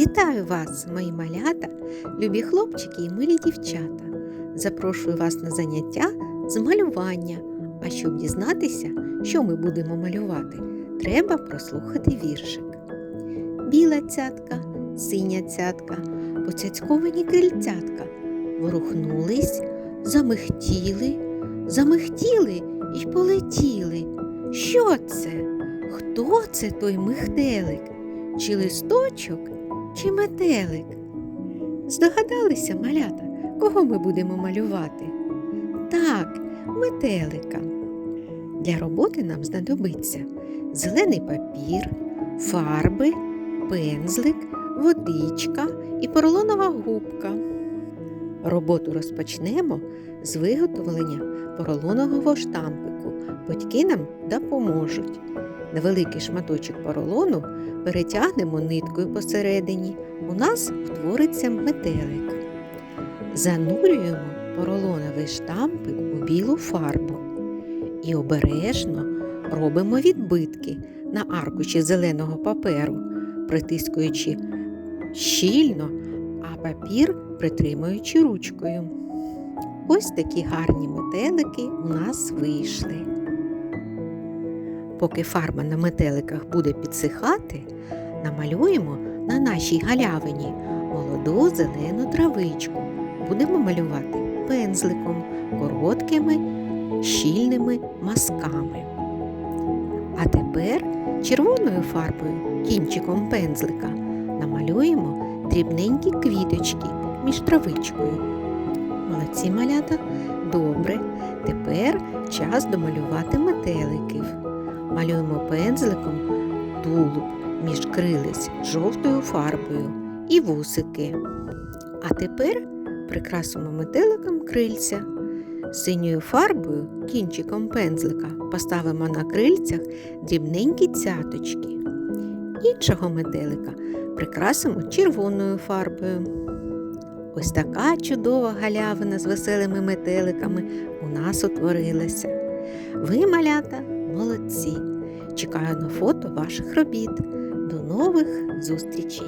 Вітаю вас, мої малята, любі хлопчики і милі дівчата. Запрошую вас на заняття з малювання. А щоб дізнатися, що ми будемо малювати, треба прослухати віршик. Біла цятка, синя цятка, поцяцьковані крильцятка, ворухнулись, замихтіли, замихтіли і полетіли. Що це? Хто це той михтелик? Чи листочок, чи метелик? Здогадалися, малята, кого ми будемо малювати? Так, метелика. Для роботи нам знадобиться зелений папір, фарби, пензлик, водичка і поролонова губка. Роботу розпочнемо з виготовлення поролонового штампику. Батьки нам допоможуть. Невеликий шматочок поролону перетягнемо ниткою посередині. У нас утвориться метелик. Занурюємо поролоновий штампик у білу фарбу і обережно робимо відбитки на аркуші зеленого паперу, притискуючи щільно, а папір притримуючи ручкою. Ось такі гарні метелики у нас вийшли. Поки фарба на метеликах буде підсихати, намалюємо на нашій галявині молоду зелену травичку. Будемо малювати пензликом, короткими, щільними мазками. А тепер червоною фарбою, кінчиком пензлика, намалюємо дрібненькі квіточки між травичкою. Молодці малята, добре. Тепер час домалювати метеликів. Малюємо пензликом тулуб між крилиць жовтою фарбою і вусики. А тепер прикрасимо метеликом крильця. Синьою фарбою кінчиком пензлика поставимо на крильцях дрібненькі цяточки. Іншого метелика прикрасимо червоною фарбою. Ось така чудова галявина з веселими метеликами у нас утворилася. Ви, малята, молодці! Чекаю на фото ваших робіт. До нових зустрічей!